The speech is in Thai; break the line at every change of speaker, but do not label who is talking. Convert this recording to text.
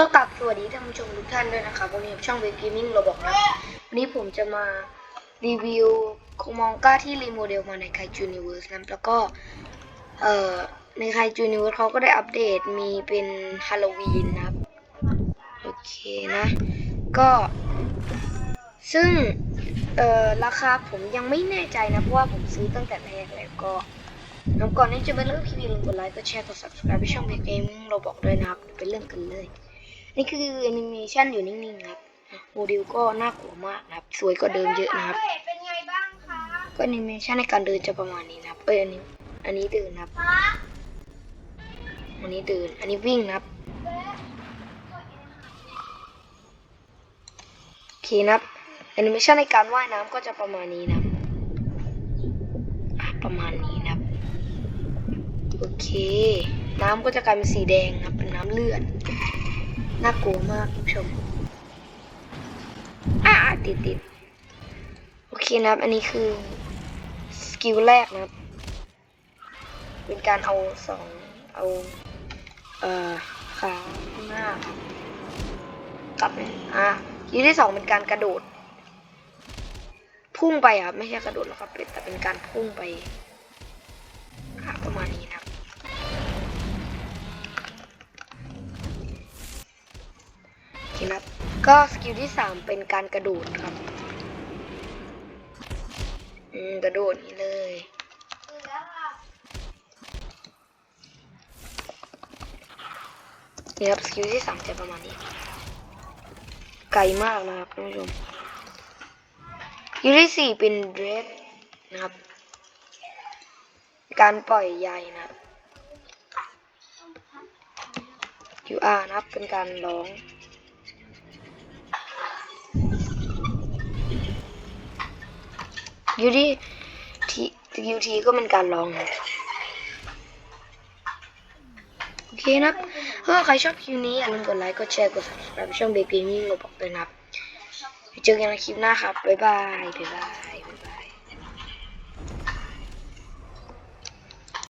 ก็กลับสวัสดีท่านผู้ชมทุกท่านด้วยนะครับวันนี้ช่องเวก a มิ่งเราบอกนะวันนี้ผมจะมารีวิวโคมองก้าที่รีโมเดลมาในไคจูนิเวิร์สนะแล้วก็เอ่อในไคจูนิเวิร์สเขาก็ได้อัปเดตมีเป็นฮาโลวีนนะครับโอเคนะ ก็ ซึ่งเอ่อราคาผมยังไม่แน่ใจนะ เพราะว่าผมซื้อตั้งแต่แรกแล้วก็น้ำก่อนที่จะไปเริ่มคลิปอย่าลืมกดไลค์กดแชร์กด subscribe ไปช่องเบเกมเราบอกด้วยนะครับเดี๋ยวไปเริ่มกันเลย นี่คือแอนิเมชันอยู่นิ่งๆครับโมเดลก็น่ากลัวมากนะครับ สวยกว่าเดิมเยอะนะครับ
เป็นไงบ้างคะ
ก็แอนิเมชันในการเดินจะประมาณนี้นะครับ เอ้ยอันนี้ อันนี้เดินนะครับ อันนี้เดิน อันนี้วิ่งนะครับโอเคนะครับแอนิเมชันในการว่ายน้ำก็จะประมาณนี้นะครับประมาณนี้นะครับโอเค น้ำก็จะกลายเป็นสีแดงนะครับเป็นน้ำเลือด น่ากลัวมากคุณผู้ชม อ่าติดติดโอเคนะครับ อันนี้คือ สกิลแรกนะครับ เป็นการเอาสองเอา เอ่อขาข้างหน้ากลับไปอะสกิลที่สองเป็นการกระโดด พุ่งไปอะไม่ใช่กระโดดหรอกครับเป็นแต่เป็นการพุ่งไป ครับ ก็สกิลที่สามเป็นการกระโดดครับ อืม กระโดดนี้เลย
นี่ค
รับสกิลที่สามจะประมาณนี้ ไกลมากนะครับท่านผู้ชมสกิลที่สี่เป็นเดรฟนะครับ การปล่อยใยนะครับ QR นะครับเป็นการร้อง ยูดีทียูทีก็เป็นการลองโอเคนะครับถ้าใครชอบคลิปนี้อย่าลืมกดไลค์กดแชร์กด subscribe ช่องเบบี้มิ่งเราบอกด้วยนะครับเจอกันในคลิปหน้าครับ บ๊ายบาย บ๊ายบาย